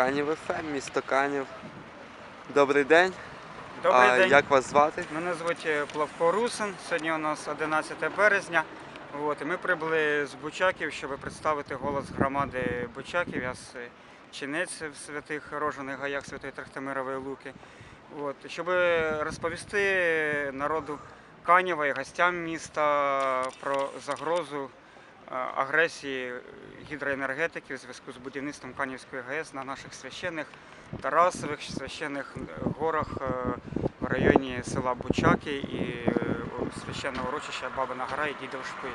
Канів ФМ, місто Канів. Добрий день. Добрий а, день. Як вас звати? Мене звуть е, Плавко Русин. Сьогодні у нас 11 березня. От, і ми прибули з Бучаків, щоб представити голос громади Бучаків. Я з чинець в святих рожених гаях Святої Трахтимирової Луки. От, щоб розповісти народу Канєва і гостям міста про загрозу агресії гідроенергетики у зв'язку з будівництвом Канівської ГЕС на наших священних Тарасових священних е, горах е, в районі села Бучаки і е, священного урочища Бабина Гора і Дідов Шпиль.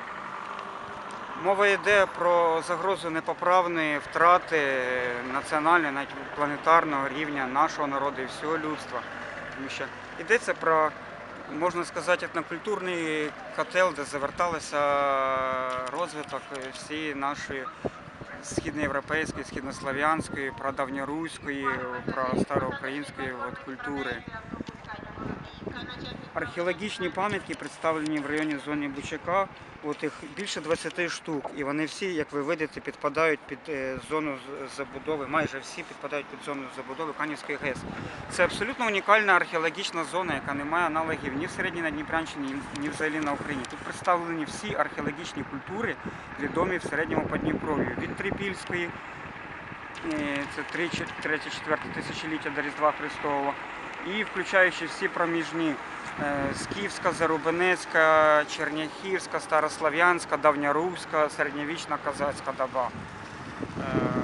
Мова йде про загрозу непоправної втрати національного, навіть планетарного рівня нашого народу і всього людства. Тому що йдеться про, можна сказати, етнокультурний котел, де заверталися розвиток всієї нашої східноєвропейської, східнослов'янської, прадавньоруської, про староукраїнської от, культури. Археологічні пам'ятки представлені в районі зони Бучака. От їх більше 20 штук, і вони всі, як ви видите, підпадають під е, зону забудови. Майже всі підпадають під зону забудови Канівської ГЕС. Це абсолютно унікальна археологічна зона, яка не має аналогів ні в середній Надніпрянщині, ні- ні взагалі на Україні. Тут представлені всі археологічні культури, відомі в середньому Подніпров'ю. Від Трипільської, е, це 3-4 тисячоліття до Різдва Христового, і включаючи всі проміжні е, Скіфська, Зарубинецька, Черняхівська, Старослав'янська, Давньоруська, середньовічна козацька доба. Е,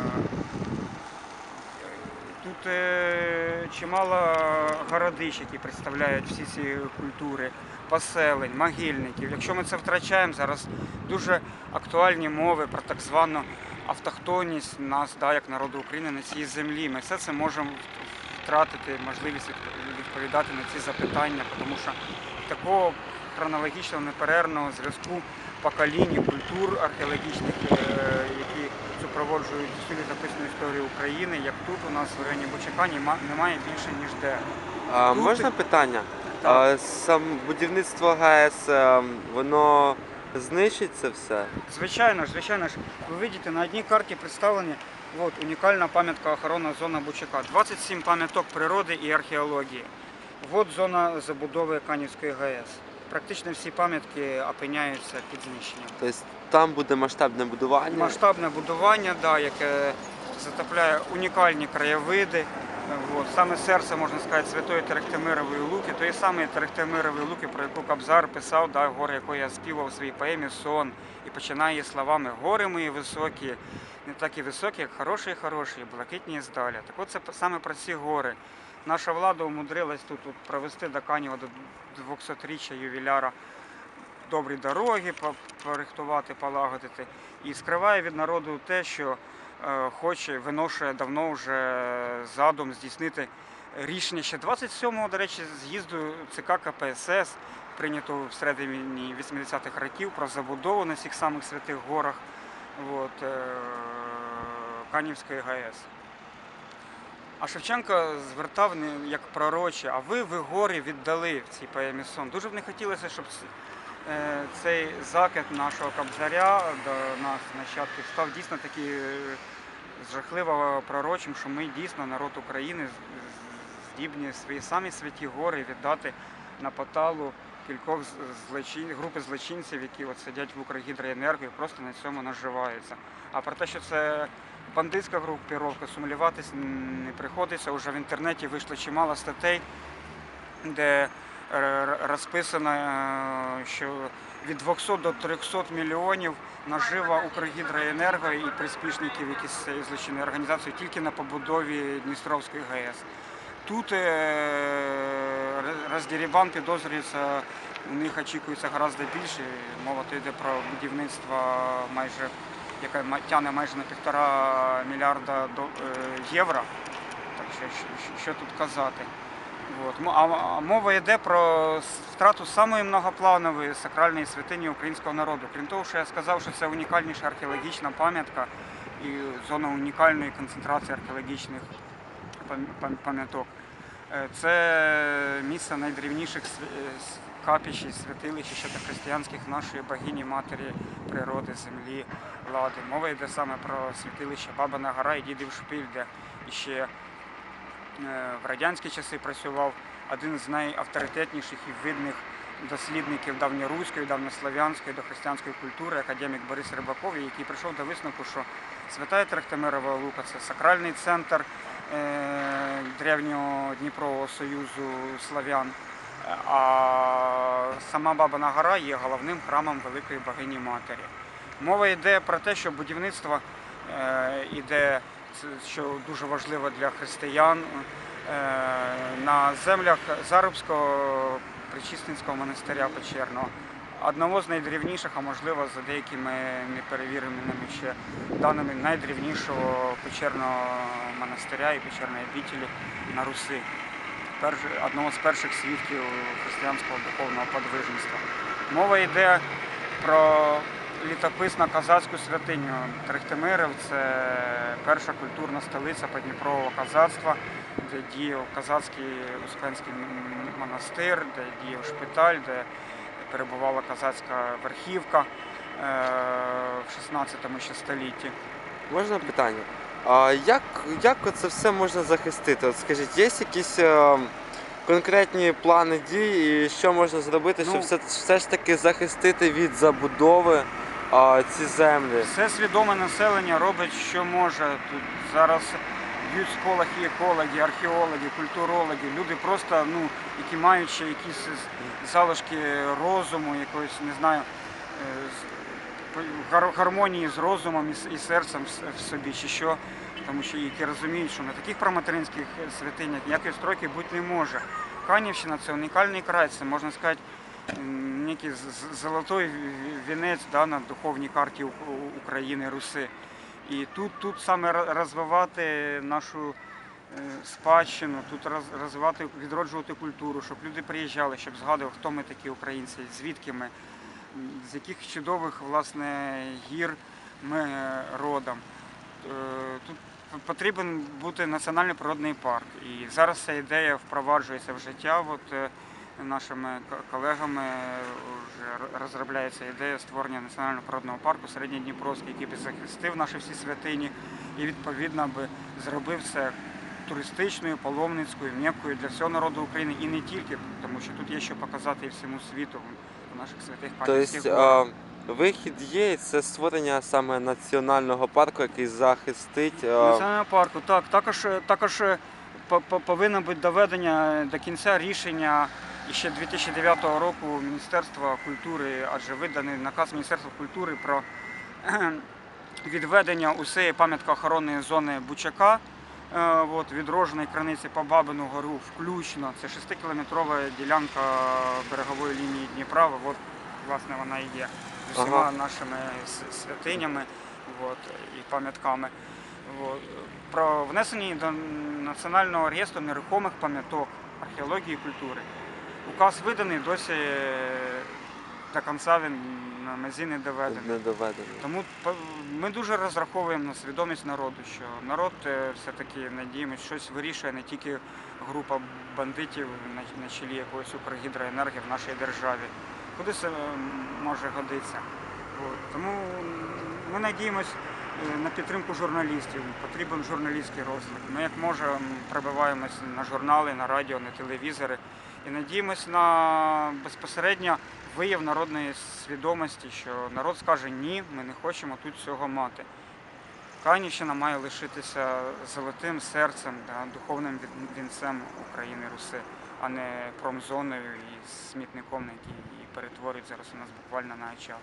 Тут е, чимало городищ, які представляють всі ці культури, поселень, могильників. Якщо ми це втрачаємо, зараз дуже актуальні мови про так звану автохтонність нас, да, як народу України на цій землі. Ми все це можемо втратити можливість відп- відповідати на ці запитання, тому що такого хронологічного неперервного зв'язку поколінь, культур археологічних, е, які супроводжують всю літописну історію України, як тут у нас в районі Бучака, нема- немає більше ніж де. А, Тут- можна питання? Так. А, сам будівництво ГАЕС, е, воно знищить це все? Звичайно ж, звичайно ж, ви бачите, на одній карті представлені от, унікальна пам'ятка охоронна зона Бучака. 27 пам'яток природи і археології. От зона забудови Канівської ГАЕС. Практично всі пам'ятки опиняються під знищенням. Тобто там буде масштабне будування. Масштабне будування, да, яке затопляє унікальні краєвиди. От, саме серце, можна сказати, Святої Терехтемирової Луки, тої самої Терехтемирової Луки, про яку Кобзар писав, да, гори якої я співав у своїй поемі Сон. І починає її словами Гори мої високі, не так і високі, як хороші, хороші, блакитні здаля. Так от це саме про ці гори. Наша влада умудрилась тут, тут провести до Канєва до 200-річчя ювіляра добрі дороги порихтувати, полагодити. І скриває від народу те, що е, хоче, виношує давно вже задум здійснити рішення ще 27-го, до речі, з'їзду ЦК КПСС, прийнято в середині 80-х років про забудову на цих самих святих горах от, е, Канівської ГАЕС. А Шевченко звертав як пророче, а ви, ви гори віддали в цій поемі сон. Дуже б не хотілося, щоб е, цей закид нашого кобзаря до нас, нащадків, став дійсно такий е, жахливо пророчим, що ми дійсно, народ України, здібні свої самі святі гори віддати на поталу кількох злочин, групи злочинців, які от сидять в Укргідроенерго і просто на цьому наживаються. А про те, що це бандитська групіровка, сумліватись не приходиться. Уже в інтернеті вийшло чимало статей, де е, розписано, е, що від 200 до 300 мільйонів нажива Укргідроенерго і приспішників якісь цієї злочинної організації тільки на побудові Дністровської ГАЕС. Тут роз- роздірібан підозрюється, у них очікується гораздо більше. Мова йде про будівництво майже яке тягне майже на півтора мільярда е, євро. Так що, що, тут казати. От. А, мова йде про втрату самої многопланової сакральної святині українського народу. Крім того, що я сказав, що це унікальніша археологічна пам'ятка і зона унікальної концентрації археологічних пам- пам- пам'яток. Е, Це місце найдрівніших е, с- капіші, святилищі ще християнських нашої богині матері природи, землі, лади. Мова йде саме про святилище Бабина Гора і Дідів Шпиль, де ще е, в радянські часи працював один з найавторитетніших і видних дослідників давньоруської, давньослов'янської, дохристиянської культури, академік Борис Рибаков, який прийшов до висновку, що свята Трехтимирова Лука це сакральний центр древнього Дніпрового Союзу славян. А сама Бабина Гора є головним храмом Великої Богині Матері. Мова йде про те, що будівництво е, іде, це, що дуже важливо для християн, е, на землях Зарубського Причистинського монастиря Печерного. Одного з найдрівніших, а можливо за деякими неперевіреними ще даними найдрівнішого печерного монастиря і печерної обителі на Руси одного з перших свідків християнського духовного подвижництва. Мова йде про літописну козацьку святиню Трехтимирів. Це перша культурна столиця Подніпрового козацтва, де діяв козацький Успенський монастир, де діяв шпиталь, де перебувала козацька верхівка е, в 16 ще столітті. Можна питання? А як, як це все можна захистити? От скажіть, є якісь е, конкретні плани дій, і що можна зробити, щоб Ну, все, все ж таки захистити від забудови а, ці землі? Все свідоме населення робить, що може. Тут зараз б'ють сполохи екологи, археологи, культурологи, люди просто, ну, які мають ще якісь залишки розуму, якоїсь, не знаю, е, гармонії з розумом і, серцем в собі, чи що. Тому що які розуміють, що на таких проматеринських святинях ніякої стройки бути не може. Канівщина це унікальний край, це можна сказати некий з- з- золотой ві- вінець да, на духовній карті України, Руси. І тут, тут саме розвивати нашу е, спадщину, тут роз- розвивати, відроджувати культуру, щоб люди приїжджали, щоб згадували, хто ми такі українці, звідки ми, з яких чудових власне гір ми е, родом. Е, Тут потрібен бути національний природний парк. І зараз ця ідея впроваджується в життя. От, нашими колегами вже розробляється ідея створення національного природного парку Середньодніпровський, який би захистив наші всі святині і відповідно би зробив це туристичною, паломницькою, м'якою для всього народу України і не тільки, тому що тут є що показати і всьому світу наших святих Канівських Тобто вихід є, і це створення саме національного парку, який захистить. Національного парку, так, також, також е, по- по- повинно бути доведення до кінця рішення і ще 2009 року Міністерства культури, адже виданий наказ Міністерства культури про відведення усієї пам'яткоохоронної зони Бучака. е, От, відродженої краниці по Бабину гору включно. Це 6-кілометрова ділянка берегової лінії Дніпра. От, власне, вона і є з усіма Ага. нашими святинями от, і пам'ятками. Про внесення до Національного реєстру нерухомих пам'яток археології і культури. Указ виданий, досі до кінця він на мезі не доведений. не доведено. Тому ми дуже розраховуємо на свідомість народу, що народ е, все-таки надіємось, щось вирішує не тільки група бандитів на, на чолі якоїсь Укргідроенергії в нашій державі. Куди це може годитися? Тому ми надіємось е, на підтримку журналістів. Потрібен журналістський розвиток. Ми як можемо прибиваємось на журнали, на радіо, на телевізори і надіємось на безпосередньо вияв народної свідомості, що народ скаже ні, ми не хочемо тут цього мати. Канівщина має лишитися золотим серцем, да, духовним вінцем України Руси, а не промзоною і смітником, який її перетворюють зараз у нас буквально на очах.